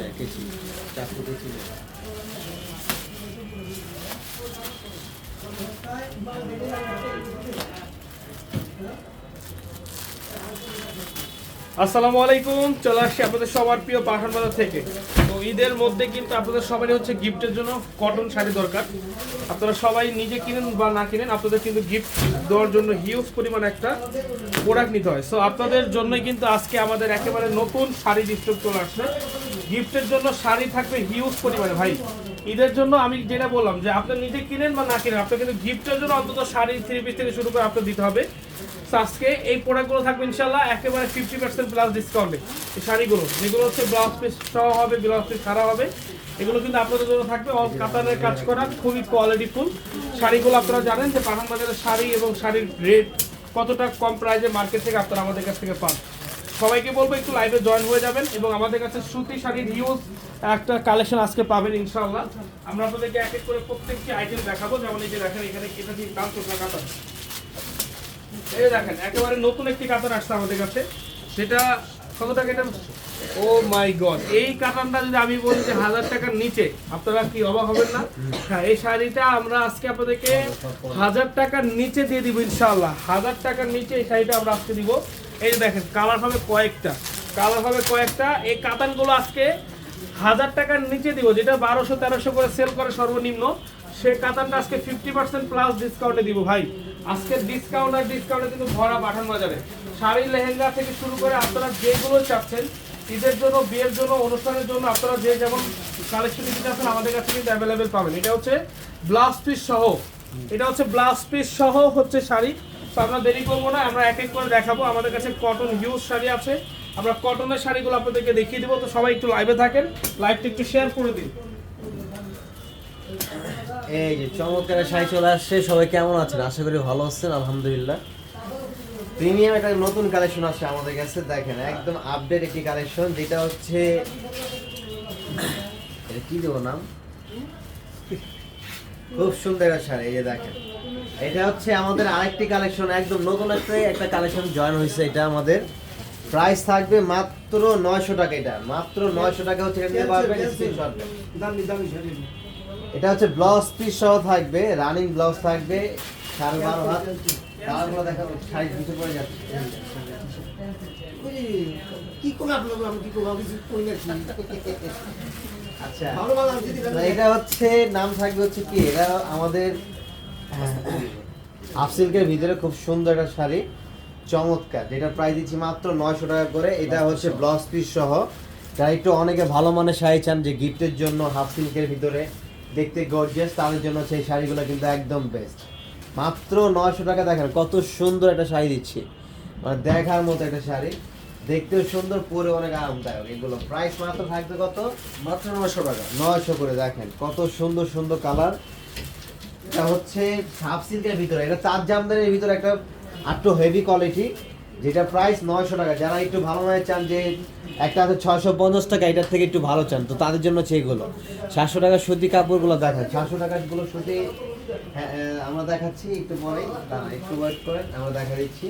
যায় কেচি চাকু কেচি যায় আসসালামু আলাইকুম, চলে আসছি আপনাদের সবার প্রিয় পাঠান বাজার থেকে। তো ঈদের মধ্যে কিন্তু আপনাদের সবারই হচ্ছে গিফটের জন্য কটন শাড়ি দরকার। আপনারা সবাই নিজে কিনেন বা না কিনেন, আপনাদের কিন্তু গিফট দেওয়ার জন্য হিউজ পরিমাণ একটা প্রোডাক্ট নিতে হয়। সো আপনাদের জন্যই কিন্তু আজকে আমাদের একেবারে নতুন শাড়ি স্টক চলে আসছে। গিফটের জন্য শাড়ি থাকবে হিউজ পরিমাণে, ভাই। ঈদের জন্য আমি যেটা বললাম যে আপনি নিজে কিনেন বা না কিনেন আপনার কিন্তু গিফটের জন্য অন্তত শাড়ি থ্রি পিস থেকে শুরু করে আপনার দিতে হবে। আজকে এই প্রোডাক্টগুলো থাকবে ইনশাল্লাহ একেবারে ফিফটি পার্সেন্ট প্লাস ডিসকাউন্টে এই শাড়িগুলো, যেগুলো হচ্ছে ব্লাউজ পিস সহ হবে ব্লাউজ পিস হবে। এগুলো কিন্তু আপনাদের জন্য থাকবে অল কাতানের কাজ করা, খুবই শাড়িগুলো আপনারা জানেন যে পাঠান বাজারের শাড়ি এবং শাড়ির রেট কতটা কম প্রাইসে মার্কেট থেকে আপনারা আমাদের কাছ থেকে পান। সবাইকে বলব, একটু লাইভে জয়েন হয়ে যাবেন এবং আমাদের কাছে সুতি শাড়ির হিউজ একটা কালেকশন আজকে পাবেন ইনশাআল্লাহ। আমরা আপনাদেরকে এক এক করে প্রত্যেকটি আইটেম দেখাবো। যেমন এই যে দেখেন, এখানে এটা দিয়ে এই দেখেন একেবারে নতুন একটি কাতান আসছে আমাদের কাছে। সেটা কত টাকা এটা ও মাই গড। এই কাতানটা যদি আমি বলি যে হাজার টাকার নিচে আপনারা কি অবাক হবেন না? হ্যাঁ এই শাড়িটা আমরা আজকে আপনাদেরকে হাজার টাকার নিচে দিয়ে দিব ইনশাআল্লাহ। হাজার টাকার নিচে এই শাড়িটা আমরা আজকে দিব। এই দেখেন কালার হবে কয়েকটা। কালার হবে কয়েকটা। এই কাতানগুলো আজকে হাজার টাকার নিচে দিব যেটা বারোশো তেরোশো করে সেল করে সর্বনিম্ন। সে কাতানটা আজকে ফিফটি পার্সেন্ট প্লাস ডিসকাউন্টে দিব ভাই। আজকে ডিসকাউন্ট আর ডিসকাউন্টে কিন্তু ভরা পাঠান বাজারে। শাড়ি লেহেঙ্গা থেকে শুরু করে আপনারা যেগুলো চাচ্ছেন, ঈদের জন্য, বিয়ের জন্য, অনুষ্ঠানের জন্য আপনারা যে যেমন কালেকশন নিতে চাচ্ছেন, আমাদের কাছে কিন্তু অ্যাভেলেবেল পাবেন। এটা হচ্ছে ব্লাউজ পিস সহ। এটা হচ্ছে ব্লাউজ পিস সহ হচ্ছে শাড়ি। তো আমরা দেরি করব না, আমরা এক এক করে দেখাবো। আমাদের কাছে কটন হিউজ শাড়ি আছে। আমরা কটনের শাড়িগুলো আপনাদেরকে দেখিয়ে দেবো। তো সবাই একটু লাইভে থাকেন লাইভটা একটু শেয়ার করে দিন। এই যে চমৎকার শাড়ি চলে আসছে। সবাই কেমন আছেন? আশা করি ভালো আছেন, আলহামদুলিল্লাহ। প্রিমিয়াম একটা নতুন কালেকশন আসছে আমাদের কাছে, দেখেন, একদম আপডেট একটি কালেকশন যেটা হচ্ছে, এটা কি দেবো নাম? খুব সুন্দর শাড়ি, এই যে দেখেন। এটা হচ্ছে আমাদের আরেকটি কালেকশন একদম নতুন একটা একটা কালেকশন জয়েন হয়েছে এটা আমাদের। প্রাইস থাকবে মাত্র নয়শো টাকা এটা, মাত্র নয়শো টাকা হচ্ছে এটা হচ্ছে ব্লাউজ পিস সহ থাকবে রানিং ব্লাউজ থাকবে সাড়ে বারো হাত। কালারগুলো দেখা শাড়ি ভিতরে পড়ে যাচ্ছে। কি করে আপনার আমি কি করব আমি করি আচ্ছা। এটা হচ্ছে নাম থাকবে হচ্ছে কি? এটা আমাদের আফসিল্কের ভিতরে খুব সুন্দর একটা শাড়ি। চমৎকার যেটা প্রায় দিচ্ছি মাত্র নয়শো টাকা করে। এটা হচ্ছে ব্লাউজ পিস সহ। যারা একটু অনেকে ভালো মানের শাড়ি চান যে গিফটের জন্য হাফ সিল্কের ভিতরে দেখতে গর্জিয়াস তাদের জন্য সেই শাড়িগুলো কিন্তু একদম বেস্ট মাত্র নয়শো টাকা দেখেন কত সুন্দর একটা শাড়ি দিচ্ছি। মানে দেখার মতো একটা শাড়ি। দেখতেও সুন্দর পরে অনেক আরামদায়ক। এগুলো প্রাইস মাত্র থাকবে কত? মাত্র নয়শো টাকা। নয়শো করে দেখেন কত সুন্দর সুন্দর কালার এটা হচ্ছে হাফ সিল্কের ভিতরে। এটা চার জামদানির ভিতরে একটা একটু হেভি কোয়ালিটি যেটা প্রাইস নয়শো টাকা। যারা একটু ভালো মানের চান যে একটা আছে ছয়শো পঞ্চাশ টাকা এটার থেকে একটু ভালো চান। তো তাদের জন্য এগুলো। সাতশো টাকা সুতি কাপড়গুলো দেখান সাতশো টাকাগুলো সুতি হ্যাঁ, আমরা দেখাচ্ছি একটু পরে। একটু ওয়েট করেন আমরা দেখা দিচ্ছি।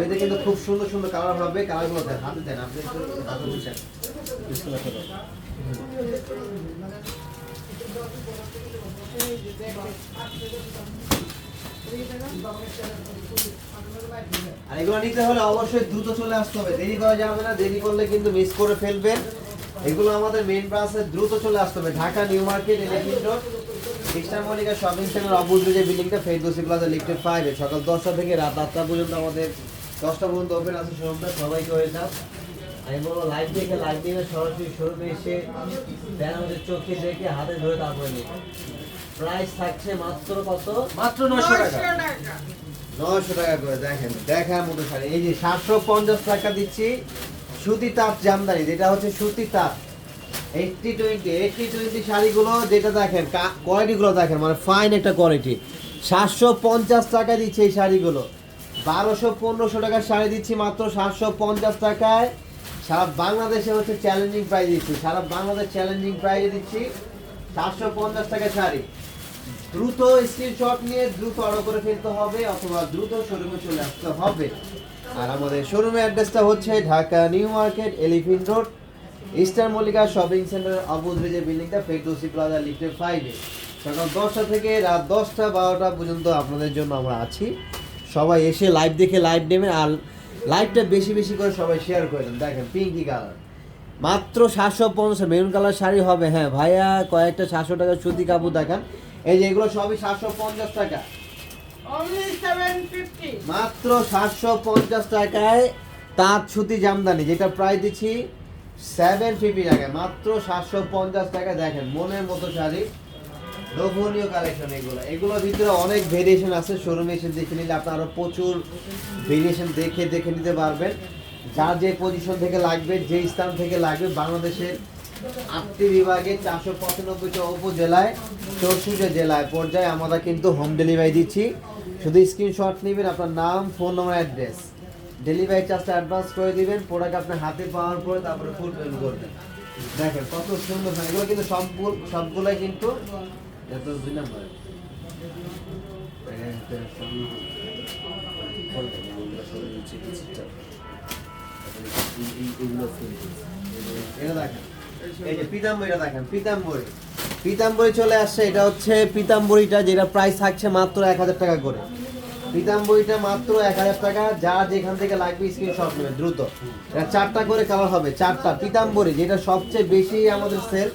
ভিতরে কিন্তু খুব সুন্দর সুন্দর কালার হবে কালারগুলো দেন হাতে দেন আপনি হাতে আর এগুলো নিতে হলে অবশ্যই দ্রুত চলে আসতে হবে। দেরি করা যাবে না, দেরি করলে কিন্তু মিস করে ফেলবেন। এগুলো আমাদের মেইন ব্রাঞ্চে দ্রুত চলে আসতে হবে। Dhaka, new market elephant road Mallika shopping centre অবুজে যে বিল্ডিংটা ফেরদৌসি প্লাজা লিফটেড ফাইভে সকাল দশটা থেকে রাত আটটা পর্যন্ত আমাদের দশটা পর্যন্ত ওপেন আছে শোরুমটা সবাইকে যান আমি বলব লাইভ দেখে লাইভ দেখে সরাসরি শোরুমে এসে দেন চোখে দেখে, হাতে ধরে তারপরে নিন। প্রাইস থাকছে মাত্র কত? মাত্র নয়শো টাকা। নয়শো টাকা করে দেখেন দেখার মতো শাড়ি। এই যে সাতশো পঞ্চাশ টাকা দিচ্ছি সুতি তাঁত জামদানি যেটা হচ্ছে সুতি তাঁত। এইটটি টোয়েন্টি এইটটি টোয়েন্টি শাড়িগুলো যেটা দেখেন কোয়ালিটিগুলো দেখেন মানে ফাইন একটা কোয়ালিটি সাতশো পঞ্চাশ টাকা দিচ্ছে এই শাড়িগুলো। বারোশো পনেরোশো টাকার শাড়ি দিচ্ছি মাত্র সাতশো পঞ্চাশ টাকায়। সারা বাংলাদেশে হচ্ছে চ্যালেঞ্জিং প্রাইস দিচ্ছি। সারা বাংলাদেশ চ্যালেঞ্জিং প্রাইসে দিচ্ছি সাতশো পঞ্চাশ টাকা শাড়ি। দ্রুত স্ক্রিনশট নিয়ে দ্রুত অর্ডার করে ফেলতে হবে অথবা দ্রুত শোরুমে চলে আসতে হবে। আর আমাদের শোরুমের অ্যাড্রেসটা হচ্ছে Dhaka new market elephant road eastern Mallika shopping centre অপোজিটে যে বিল্ডিংটা ফেরদৌসি প্লাজা লিফটের ফাইভে সকাল দশটা থেকে রাত দশটা বারোটা পর্যন্ত আপনাদের জন্য আমরা আছি। সবাই এসে লাইভ দেখে লাইভ নেবেন আর লাইভটা বেশি বেশি করে সবাই শেয়ার করে দেন। দেখেন পিঙ্কি কালার মাত্র সাতশো পঞ্চাশ মেরুন কালার শাড়ি হবে। হ্যাঁ ভাইয়া কয়েকটা সাতশো টাকা সুতি কাপড় দেখান। এই যে এগুলো সবই সাতশো পঞ্চাশ টাকা। মাত্র সাতশো পঞ্চাশ টাকায় তাঁত সুতি জামদানি যেটা প্রায় দিচ্ছি সেভেন ফিফটি টাকায়। মাত্র সাতশো পঞ্চাশ টাকা দেখেন মনের মতো শাড়ি। লোভনীয় কালেকশন এগুলো। এগুলোর ভিতরে অনেক ভেরিয়েশন আছে শোরুমে এসে দেখে নিলে আপনারা পঁচুর ভেরিয়েশন দেখে দেখে নিতে পারবেন। যার যে পজিশন থেকে লাগবে যে স্থান থেকে লাগবে বাংলাদেশের আটটি বিভাগে চারশো পঁচানব্বইটা উপজেলায় চৌষট্টি জেলায় পর্যায়ে আমরা কিন্তু হোম ডেলিভারি দিচ্ছি। শুধু স্ক্রিনশট নেবেন, আপনার নাম ফোন নম্বর অ্যাড্রেস ডেলিভারি চার্জটা অ্যাডভান্স করে দিবেন প্রোডাক্ট আপনার হাতে পাওয়ার পরে তারপরে ফুল পেমেন্ট করবেন। দেখেন, কত সুন্দর। এগুলো কিন্তু সবগুলো সবগুলোই কিন্তু এত দুই নম্বর এটা দেখেন। এই যে দেখেন চলে আসছে, এটা হচ্ছে যেটা প্রাইস থাকছে মাত্র এক হাজার টাকা করে। মাত্র এক হাজার টাকা, যা যেখান থেকে লাগবে স্ক্রিনশট নেবেন দ্রুত। এটা চারটা করে কালার হবে, চারটা। যেটা সবচেয়ে বেশি আমাদের সেল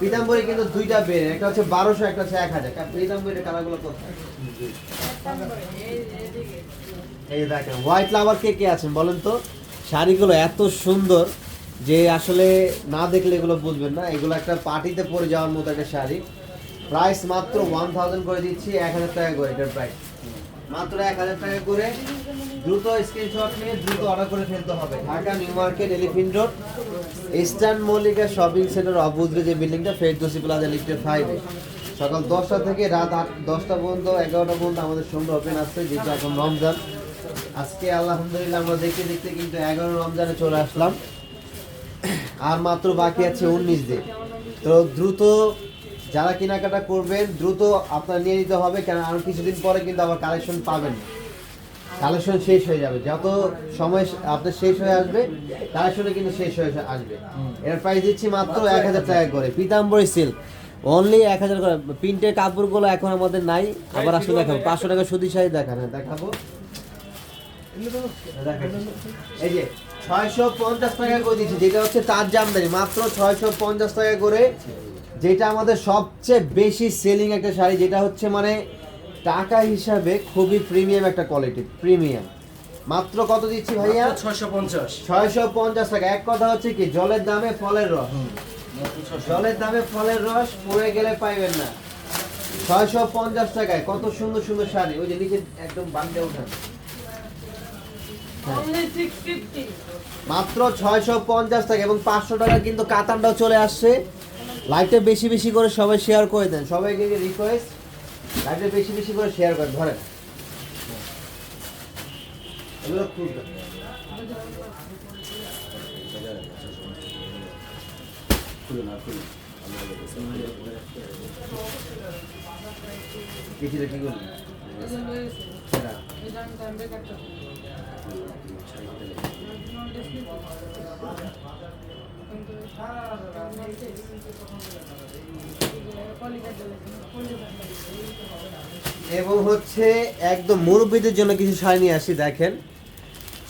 পিতাম্বরী কিন্তু দুইটা বের একটা হচ্ছে বারোশো, একটা হচ্ছে এক হাজার। কালারগুলো কোথায় এই দেখেন হোয়াইট লাভার কে কে আছেন বলেন তো? শাড়িগুলো এত সুন্দর। যে আসলে না দেখলে এগুলো বুঝবেন না। এগুলো একটা পার্টিতে পরে যাওয়ার মতো একটা শাড়ি। প্রাইস মাত্র ওয়ান থাউজেন্ড করে দিচ্ছি, এক হাজার টাকা করে এটার প্রাইস মাত্র এক হাজার টাকা করে দ্রুত স্ক্রিনশট নিয়ে দ্রুত অর্ডার করে ফেলতে হবে। Dhaka new market elephant road eastern Mallika shopping centre অবুদ্রে যে বিল্ডিংটা ফেরদোসি প্লাজা লিফটের ফাইভে সকাল দশটা থেকে রাত আট, দশটা পর্যন্ত, এগারোটা পর্যন্ত আমাদের সুন্দর ওপেন আসছে যেটা এখন রমজান। আজকে আলহামদুলিল্লাহ আমরা দেখতে দেখতে কিন্তু এগারো রমজানে চলে আসলাম। আর মাত্র বাকি আছে উনিশ দিন। তো দ্রুত যারা কেনাকাটা করবেন দ্রুত আপনার নিয়ে নিতে হবে কেন আর কিছুদিন পরে কিন্তু আবার কালেকশন পাবেন। কালেকশন শেষ হয়ে যাবে। যত সময় আপনার শেষ হয়ে আসবে কালেকশনে কিন্তু শেষ হয়ে আসবে। এর প্রাইস দিচ্ছি মাত্র এক হাজার টাকা করে। পিতাম্বরী সিল্ক অনলি এক হাজার করে। প্রিন্টের কাপড়গুলো এখন আমাদের নাই। আবার আসলে দেখাবো। পাঁচশো টাকা সুদি শাড়ি দেখান হ্যাঁ, দেখাবো। এই যে ছয়শো পঞ্চাশ টাকা করে দিচ্ছি যেটা হচ্ছে তার জামদানি। মাত্র ছয়শো পঞ্চাশ টাকা করে। যেটা আমাদের সবচেয়ে বেশি সেলিং একটা শাড়ি যেটা হচ্ছে মানে টাকা হিসাবে খুবই প্রিমিয়াম একটা কোয়ালিটি প্রিমিয়াম মাত্র কত দিচ্ছি ভাইয়া? ছয়শো পঞ্চাশ। ছয়শো পঞ্চাশ টাকা। এক কথা হচ্ছে কি জলের দামে ফলের রস। জলের দামে ফলের রস পড়ে গেলে পাইবেন না। ছয়শো পঞ্চাশ টাকায় কত সুন্দর সুন্দর শাড়ি। ওই যে নিচে একদম বান্ধে ওঠান Only 650. মাত্র ছয়শো পঞ্চাশ টাকা এবং পাঁচশো টাকা কিন্তু কাতানটাও চলে আসছে। লাইভটা বেশি বেশি করে সবাই শেয়ার করে দেন। সবাইকে রিকোয়েস্ট লাইভটা বেশি বেশি করে শেয়ার করেন ধরেন। এগুলো খুলবেন কিছুটা কি করবি সেটা এবং হচ্ছে একদম মুরব্বীদের জন্য কিছু শাড়ি নিয়ে আসি, দেখেন।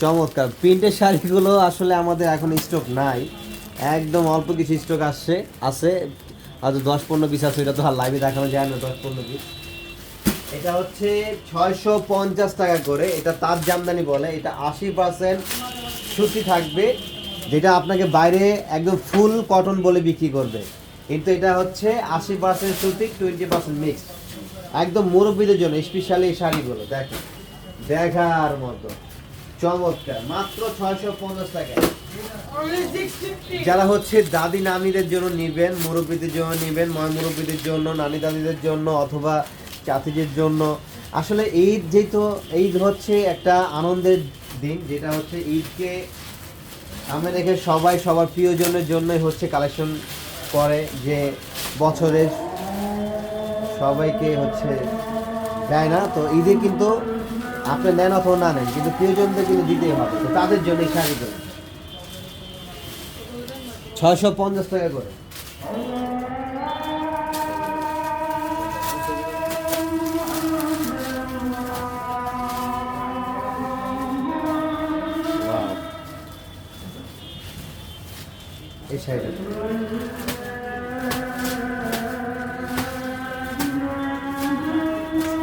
চমৎকার। প্রিন্টের শাড়িগুলো আসলে আমাদের এখন স্টক নাই। একদম অল্প কিছু স্টক আসছে আছে। হয়তো দশ পনেরো পিস আছে, এটা তো আর লাইভে দেখানো যায় না, দশ পনেরো পিস এটা হচ্ছে ছয়শো পঞ্চাশ টাকা করে। এটা তার জামদানি বলে। এটা আশি পার্সেন্ট সুতি থাকবে, যেটা আপনাকে বাইরে একদম ফুল কটন বলে বিক্রি করবে। কিন্তু এটা হচ্ছে আশি পার্সেন্ট সুতি টোয়েন্টি পার্সেন্ট মিক্স একদম মুরব্বীদের জন্য স্পেশালি এই শাড়িগুলো, দেখেন। দেখার মতো। চমৎকার। মাত্র ছয়শো পঞ্চাশ টাকা। যারা হচ্ছে দাদি নানিদের জন্য নিবেন, মুরব্বীদের জন্য নিবেন ময় মুরব্বীদের জন্য, নানি দাদিদের জন্য, অথবা চাচিদের জন্য। আসলে ঈদ যেহেতু, ঈদ হচ্ছে একটা আনন্দের দিন, যেটা হচ্ছে ঈদকে আমি দেখে সবাই, সবার প্রিয়জনের জন্যই হচ্ছে কালেকশন করে যে বছরের সবাইকে হচ্ছে দেয় না। তো ঈদে কিন্তু আপনি নেন অথবা না নেন, কিন্তু প্রিয়জনদের কিন্তু দিতেই হবে। তো তাদের জন্য এই শাড়িগুলো। ছয়শো পঞ্চাশ টাকা করে।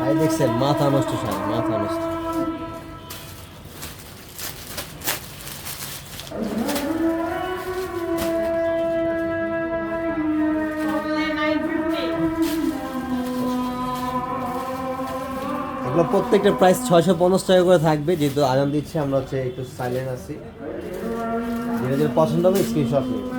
আই দেখছেন, মাথা নষ্ট মাথা নষ্ট। প্রত্যেকটা প্রাইস ছয়শো পঞ্চাশ টাকা করে থাকবে, যেহেতু আজান দিচ্ছে, আমরা হচ্ছে একটু সাইলেন্ট আছি। যেটা যেটা পছন্দ হবে স্ক্রিনশট নিন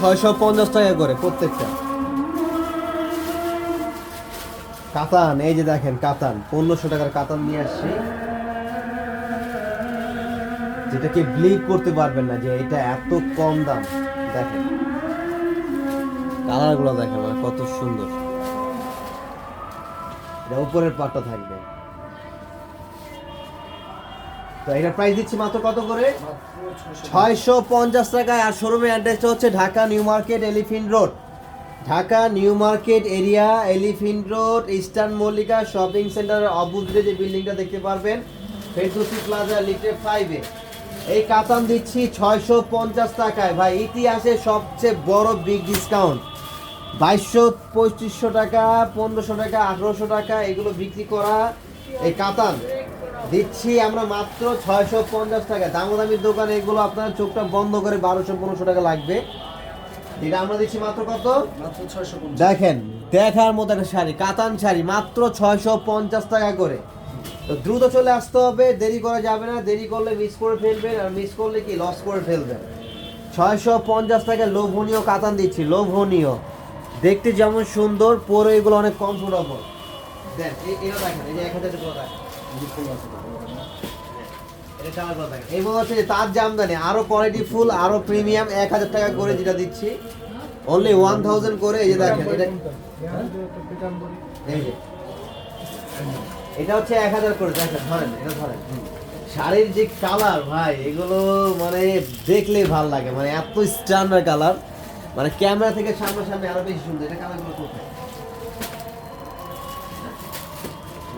ছয়শো পঞ্চাশ টাকা করে প্রত্যেকটা। কাতান, এই যে দেখেন কাতান, পনেরোশো টাকার কাতান নিয়ে আসছি। যেটাকে ব্লিক করতে পারবেন না, যে এটা এত কম দাম। দেখেন। কালারগুলো দেখেন মানে কত সুন্দর। এটা উপরের পাটটা থাকবে। তো এটা প্রাইস দিচ্ছি মাত্র কত করে? ছয়শো পঞ্চাশ টাকায় আর শোরুমের অ্যাড্রেসটা হচ্ছে Dhaka new market elephant road. Dhaka new market area elephant road, eastern Mallika shopping সেন্টারের অপোজিটে যে বিল্ডিংটা দেখতে পারবেন, ফেরদৌসি প্লাজা লিফটে ফাইভে এই কাতান দিচ্ছি ছয়শো পঞ্চাশ টাকায়। ভাই ইতিহাসে সবচেয়ে বড় বিগ ডিসকাউন্ট বাইশশো পঁয়ত্রিশশো টাকা, পনেরোশো টাকা, আঠেরোশো টাকা, এগুলো বিক্রি করা এই কাতান। দিচ্ছি আমরা মাত্র ছয়শো পঞ্চাশ টাকা। দামাদামির দোকানে এগুলো আপনার চোখটা বন্ধ করে বারোশো পনেরোশো টাকা লাগবে। এটা আমরা দিচ্ছি মাত্র কত? দেখেন দেখার মতো একটা শাড়ি কাতান শাড়ি মাত্র ছয়শো পঞ্চাশ টাকা করে। তো দ্রুত চলে আসতে হবে দেরি করা যাবে না দেরি করলে মিস করে ফেলবেন আর মিস করলে কি লস করে ফেলবেন। ছয়শো পঞ্চাশ টাকা লোভনীয় কাতান দিচ্ছি লোভনীয়। দেখতে যেমন সুন্দর পরে এগুলো অনেক কমফোর্টেবল এ- এটা দেখেন এই যে এক হাজার টাকা দেখেন দেখেন এবং হচ্ছে তার জামদানি, আরও কোয়ালিটি ফুল আরও প্রিমিয়াম এক হাজার টাকা করে যেটা দিচ্ছি। অনলি ওয়ান থাউজেন্ড করে, এই যে দেখেন, এটা এই হচ্ছে এক হাজার করে, দেখেন, ধরেন, এটা ধরেন শাড়ির যে কালার ভাই, এগুলো মানে দেখলেই ভালো লাগে মানে এত স্ট্যান্ডার্ড কালার মানে ক্যামেরা থেকে সামনাসামনি আরও বেশি সুন্দর, এটা কালারগুলো কোথায়?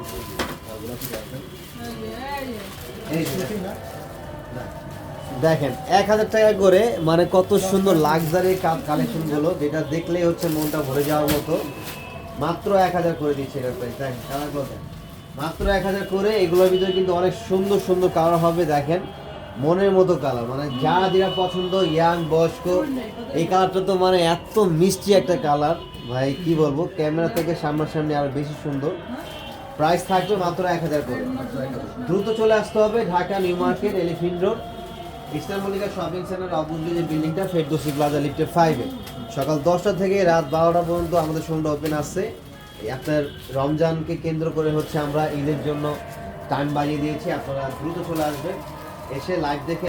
এই দেখেন। এক হাজার টাকা করে মানে কত সুন্দর লাক্সারি কালেকশনগুলো, যেটা দেখলেই হচ্ছে মনটা ভরে যাওয়ার মতো। মাত্র এক হাজার করে দিচ্ছে মাত্র এক হাজার করে, এগুলোর ভিতরে কিন্তু অনেক সুন্দর সুন্দর কালার হবে, দেখেন। মনের মতো কালার মানে যারা যেটা পছন্দ ইয়াং বয়স্ক, এই কালারটা তো মানে এত মিষ্টি একটা কালার ভাই, কি বলব, ক্যামেরা থেকে সামনাসামনি আরও বেশি সুন্দর। প্রাইস থাকবে মাত্র এক হাজার করে। দ্রুত চলে আসতে হবে Dhaka, new market, elephant road Mallika shopping centre opposite যে বিল্ডিংটা, ফেরদোসি প্লাজা লিফটে ফাইভে সকাল দশটা থেকে রাত বারোটা পর্যন্ত আমাদের শোরুমটা ওপেন এই আপনার রমজানকে কেন্দ্র করে হচ্ছে আমরা ঈদের জন্য টাইম বাড়িয়ে দিয়েছি। আপনারা দ্রুত চলে আসবেন। এসে লাইভ দেখে